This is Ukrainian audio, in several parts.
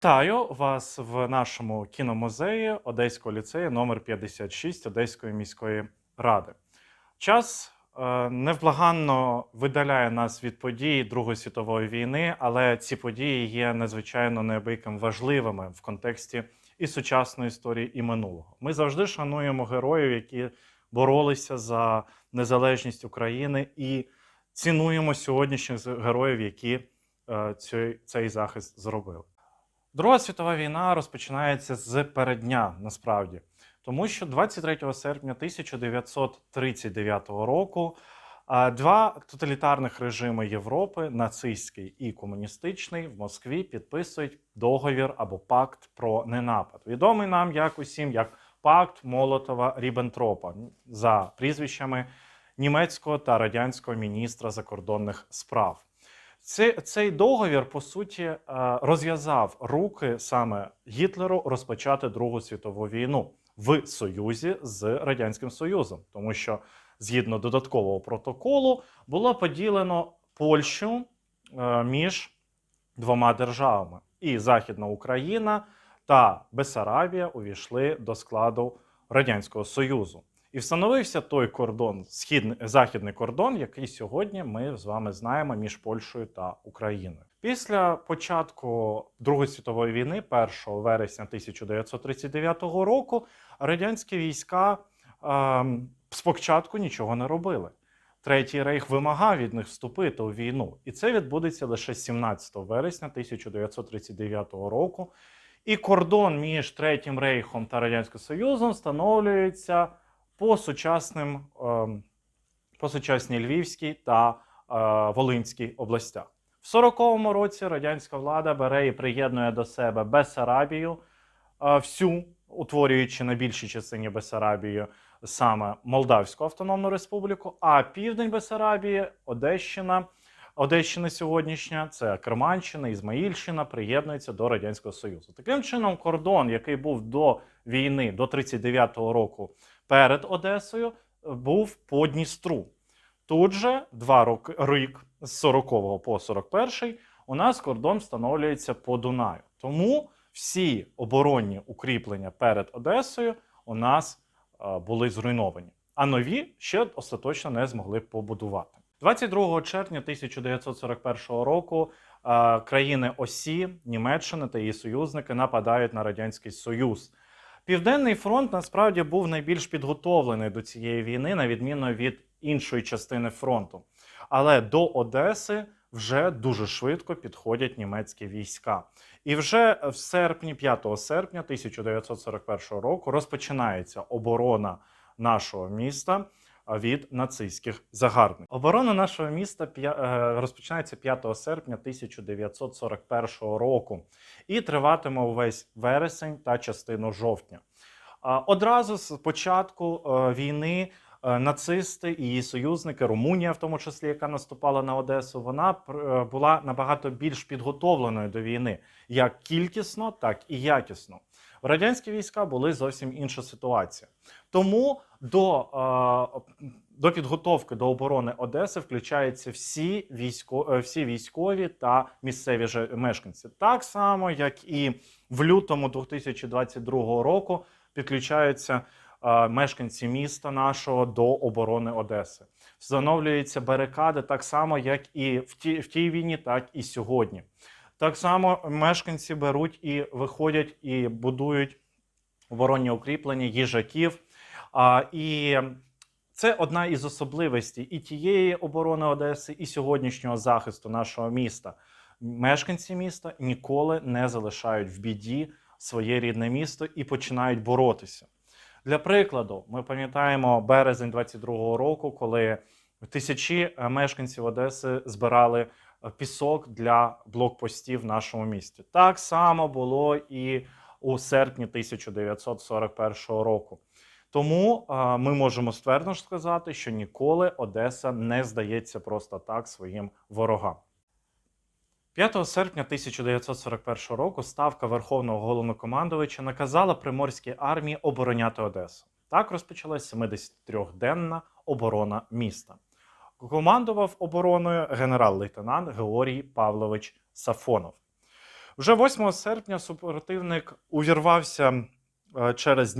Вітаю вас в нашому кіномузеї Одеського ліцею номер 56 Одеської міської ради. Час е, невблаганно видаляє нас від подій Другої світової війни, але ці події є надзвичайно неабияким важливими в контексті і сучасної історії, і минулого. Ми завжди шануємо героїв, які боролися за незалежність України, і цінуємо сьогоднішніх героїв, які е, цей, цей захист зробили. Друга світова війна розпочинається з переддня, насправді, тому що 23 серпня 1939 року два тоталітарних режими Європи, нацистський і комуністичний, в Москві підписують договір або пакт про ненапад. Відомий нам як усім як пакт Молотова Ріббентропа за прізвищами німецького та радянського міністра закордонних справ. Цей, договір, по суті, е, розв'язав руки саме Гітлеру розпочати Другу світову війну в союзі з Радянським Союзом, тому що згідно додаткового протоколу було поділено Польщу е, між двома державами, і Західна Україна та Бесарабія увійшли до складу Радянського Союзу. І встановився той кордон, східний західний кордон, який сьогодні ми з вами знаємо між Польщею та Україною. Після початку Другої світової війни, 1 вересня 1939 року, радянські війська е, спочатку нічого не робили. Третій рейх вимагав від них вступити у війну, і це відбудеться лише 17 вересня 1939 року. І кордон між Третім рейхом та Радянським Союзом встановлюється по сучасним ем, по сучасній Львівській та е, Волинській областях. В 40-му році радянська влада бере і приєднує до себе Бесарабію, е, всю утворюючи на більшій частині Бесарабію саме Молдавську Автономну Республіку, а південь Бесарабії, Одещина. Одещина сьогоднішня, це Керманщина, Ізмаїльщина, приєднується до Радянського Союзу. Таким чином, кордон, який був до війни до 39-го року перед Одесою, був по Дністру. Тут же два роки рік з 40 по 41 у нас кордон встановлюється по Дунаю. Тому всі оборонні укріплення перед Одесою у нас е, були зруйновані, а нові ще остаточно не змогли побудувати. 22 червня 1941 року е, країни Осі, Німеччина та її союзники нападають на радянський союз. Південний фронт насправді був найбільш підготовлений до цієї війни, на відміну від іншої частини фронту. Але до Одеси вже дуже швидко підходять німецькі війська. І вже в серпні, 5 серпня 1941 року, розпочинається оборона нашого міста від нацистських загарбників. Оборона нашого міста е, розпочинається 5 серпня 1941 року і триватиме увесь вересень та частину жовтня. Одразу з початку е, війни е, нацисти і її союзники, Румунія, в тому числі, яка наступала на Одесу, вона була набагато більш підготовленою до війни як кількісно, так і якісно. Радянські війська були зовсім інша ситуація. Тому до до підготовки до оборони Одеси включаються всі військо, е, всі військові та місцеві мешканці. Так само, як і в лютому 2022 року підключаються мешканці міста нашого до оборони Одеси. Встановлюються барикади так само, як і в тій, в тій війні, так і сьогодні. Так само мешканці беруть і виходять і будують оборонні укріплення їжаків. А, І це одна із особливостей і тієї оборони Одеси, і сьогоднішнього захисту нашого міста. Мешканці міста ніколи не залишають в біді своє рідне місто і починають боротися. Для прикладу, ми пам'ятаємо березень 22-го року, коли тисячі мешканців Одеси збирали пісок для блокпостів в нашому місті. Так само було і у серпні 1941 року. Тому ми можемо ствердно сказати, що ніколи Одеса не здається просто так своїм ворогам. 5 серпня 1941 року ставка Верховного головнокомандувача наказала Приморській армії обороняти Одесу. Так розпочалась 73-денна оборона міста. Командував обороною генерал-лейтенант Георгій Павлович Сафонов. Вже 8 серпня супротивник увірвався е, через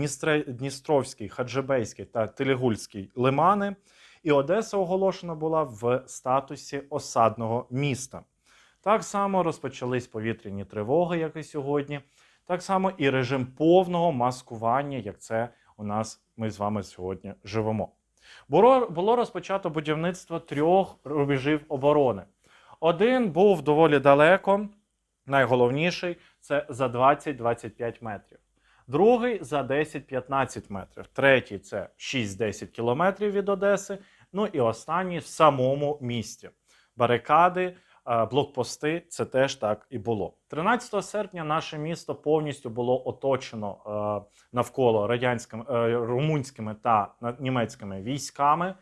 Дністровський, Хаджибейський та Телегульський лимани, і Одеса оголошена була в статусі осадного міста. Так само розпочались повітряні тривоги, як і сьогодні. Так само і режим повного маскування, як це у нас ми з вами сьогодні живемо. Було, розпочато будівництво трьох рубежів оборони. Один був доволі далеко, найголовніший це за 20-25 метрів. Другий за 10-15 метрів. Третій це 6-10 кілометрів від Одеси. Ну і останній в самому місті. Барикади, блокпости це теж так і було. 13 серпня наше місто повністю було оточено е, навколо радянськими е, румунськими та німецькими військами.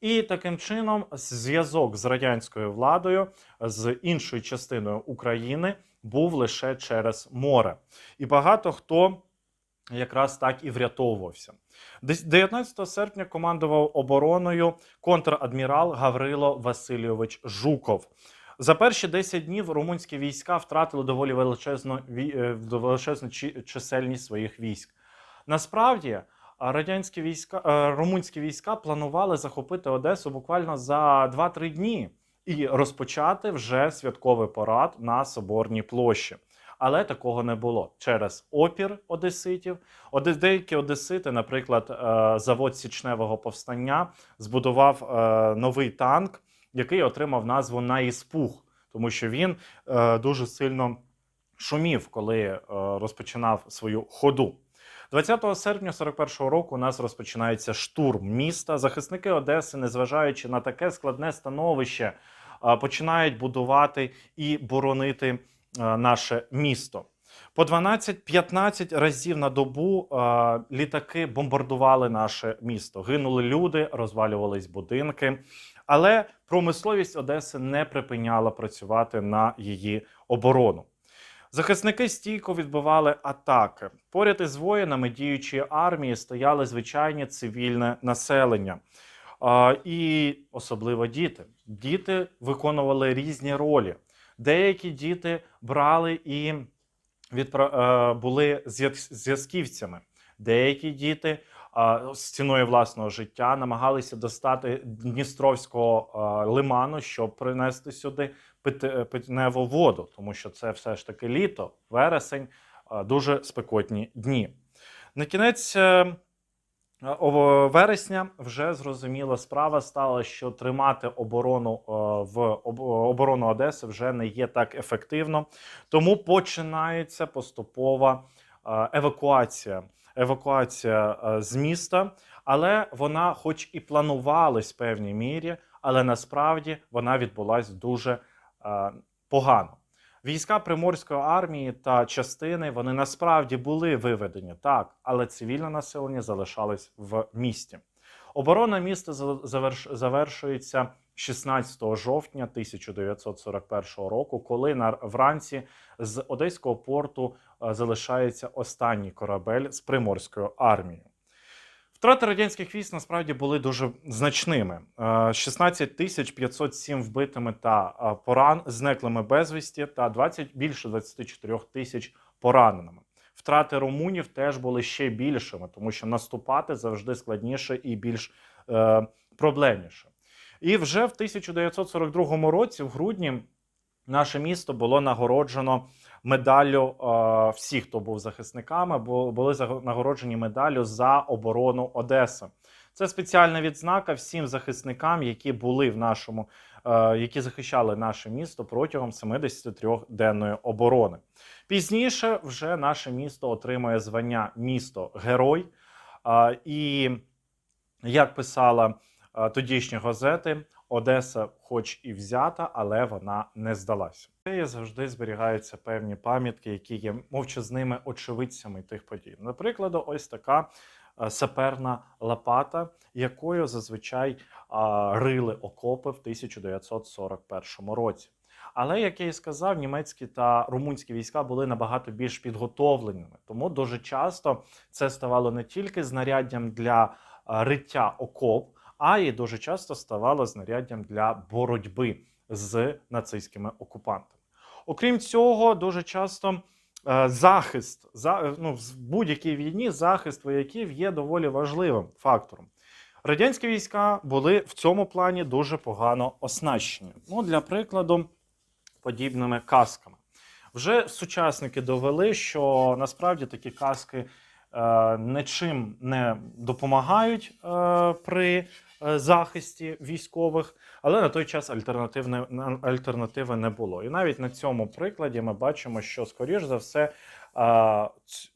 І таким чином зв'язок з радянською владою з іншою частиною України був лише через море. І багато хто якраз так і врятовувався. 19 серпня командував обороною контрадмірал Гаврило Васильович Жуков. За перші 10 днів румунські війська втратили доволі величезну, е, величезну чи- чисельність своїх військ. Насправді, радянські війська, румунські війська планували захопити Одесу буквально за 2-3 дні і розпочати вже святковий парад на Соборній площі. Але такого не було через опір одеситів. Оде- Деякі одесити, наприклад, е, завод січневого повстання, збудував е, новий танк, який отримав назву Наїспух, тому що він е, дуже сильно шумів, коли е, розпочинав свою ходу. 20 серпня 41-го року у нас розпочинається штурм міста. Захисники Одеси, незважаючи на таке складне становище, е, починають будувати і боронити е, наше місто. По 12-15 разів на добу е, літаки бомбардували наше місто. Гинули люди, розвалювались будинки. Але промисловість Одеси не припиняла працювати на її оборону. Захисники стійко відбивали атаки. Поряд із воїнами діючої армії стояли звичайні цивільне населення. А, і особливо діти. Діти виконували різні ролі. Деякі діти брали і відпра... е, були зв'язківцями. Деякі діти з ціною власного життя намагалися достати Дністровського лиману, щоб принести сюди пит- питневу воду, тому що це все ж таки літо, вересень, дуже спекотні дні. На кінець е, вересня вже зрозуміла справа стала, що тримати оборону е, в оборону Одеси вже не є так ефективно, тому починається поступова е, евакуація. Евакуація е, з міста, але вона, хоч і планувалась в певній мірі, але насправді вона відбулась дуже е, погано. Війська Приморської армії та частини вони насправді були виведені так, але цивільне населення залишалось в місті. Оборона міста за- заверш- завершується 16 жовтня 1941 року, коли на вранці з Одеського порту е, залишається останній корабель з Приморською армією. Втрати радянських військ насправді були дуже значними: Е, 16 тисяч 507 вбитими та е, поран зниклими безвісті, та 20, більше 24 тисяч пораненими. Втрати румунів теж були ще більшими, тому що наступати завжди складніше і більш е, проблемніше. І вже в 1942 році, в грудні, наше місто було нагороджено медаллю е, всі, хто був захисниками, бу- були нагороджені медаллю за оборону Одеси. Це спеціальна відзнака всім захисникам, які були в нашому, е, які захищали наше місто протягом 73-денної оборони. Пізніше вже наше місто отримує звання місто Герой. Е, І як писала тодішні газети, Одеса, хоч і взята, але вона не здалася. Це завжди зберігаються певні пам'ятки, які є мовчазними очевидцями тих подій. Наприклад, ось така е, саперна лопата, якою зазвичай рили окопи в 1941 році. Але, як я і сказав, німецькі та румунські війська були набагато більш підготовленими. Тому дуже часто це ставало не тільки знаряддям для риття окоп, а й дуже часто ставало знаряддям для боротьби з нацистськими окупантами. Окрім цього, дуже часто е, захист за, ну, в будь-якій війні захист вояків є доволі важливим фактором. Радянські війська були в цьому плані дуже погано оснащені. Ну, для прикладу, подібними касками. Вже сучасники довели, що насправді такі каски е, нічим не допомагають е, при е, захисті військових, але на той час альтернативи не було. І навіть на цьому прикладі ми бачимо, що, скоріш за все, е,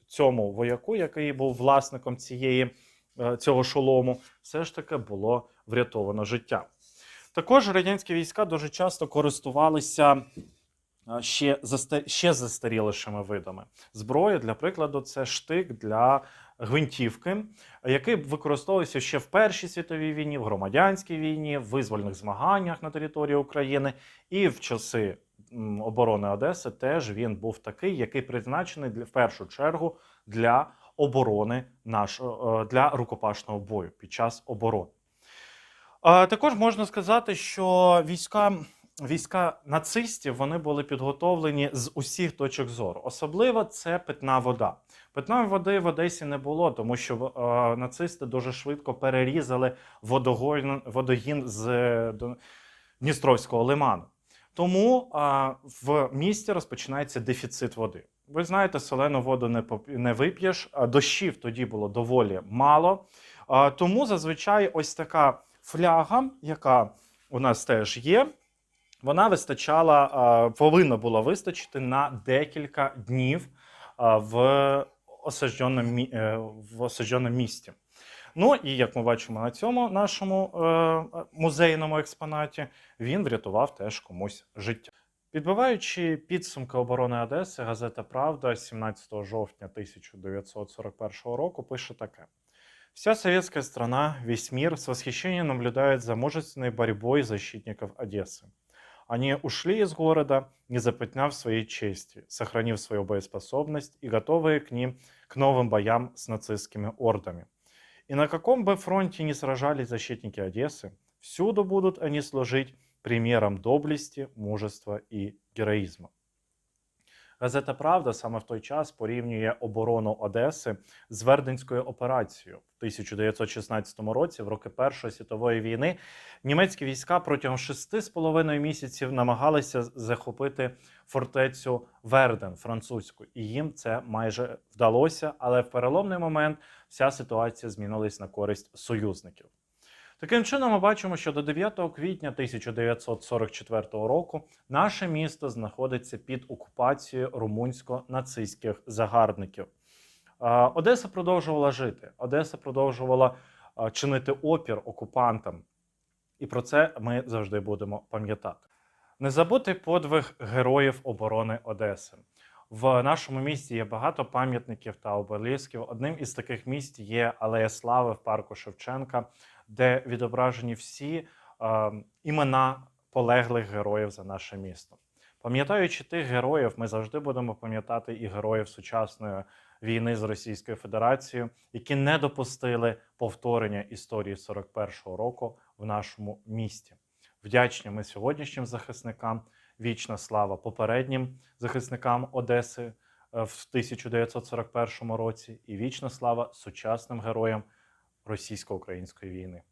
цьому вояку, який був власником цієї, е, цього шолому, все ж таки було врятовано життя. Також радянські війська дуже часто користувалися ще, заста- ще застарілішими видами зброї. Для прикладу, це штик для гвинтівки, який використовувався ще в Першій світовій війні, в громадянській війні, в визвольних змаганнях на території України і в часи оборони Одеси теж він був такий, який призначений для, в першу чергу для оборони нашого е, для рукопашного бою під час оборони. Також можна сказати, що війська, війська нацистів вони були підготовлені з усіх точок зору. Особливо це питна вода. Питної води в Одесі не було, тому що е, нацисти дуже швидко перерізали водогін, водогін з е, Дністровського лиману. Тому а, в місті розпочинається дефіцит води. Ви знаєте, солену воду не, не вип'єш, дощів тоді було доволі мало. А, тому зазвичай ось така фляга, яка у нас теж є, вона вистачала, повинна була вистачити на декілька днів в осадженому, е, місті. Ну і як ми бачимо на цьому нашому е, музейному експонаті, він врятував теж комусь життя. Підбиваючи підсумки оборони Одеси, газета Правда 17 жовтня 1941 року пише таке: Вся советская страна, весь мир с восхищением наблюдает за мужественной борьбой защитников Одессы. Они ушли из города, не запятняв своей чести, сохранив свою боеспособность и готовые к ним к новым боям с нацистскими ордами. И на каком бы фронте ни сражались защитники Одессы, всюду будут они служить примером доблести, мужества и героїзму. Газета Правда саме в той час порівнює оборону Одеси з Верденською операцією в 1916 році, в роки Першої світової війни. Німецькі війська протягом шести з половиною місяців намагалися захопити фортецю Верден французьку, і їм це майже вдалося. Але в переломний момент вся ситуація змінилась на користь союзників. Таким чином, ми бачимо, що до 9 квітня 1944 року наше місто знаходиться під окупацією румунсько-нацистських загарбників. Одеса продовжувала жити. Одеса продовжувала чинити опір окупантам. І про це ми завжди будемо пам'ятати. Не забути подвиг героїв оборони Одеси. В нашому місті є багато пам'ятників та обелісків. Одним із таких місць є Алея Слави в парку Шевченка, де відображені всі е, імена полеглих героїв за наше місто. Пам'ятаючи тих героїв, ми завжди будемо пам'ятати і героїв сучасної війни з Російською Федерацією, які не допустили повторення історії 41-го року в нашому місті. Вдячні ми сьогоднішнім захисникам. Вічна слава попереднім захисникам Одеси е, в 1941 році, і вічна слава сучасним героям російсько-української війни.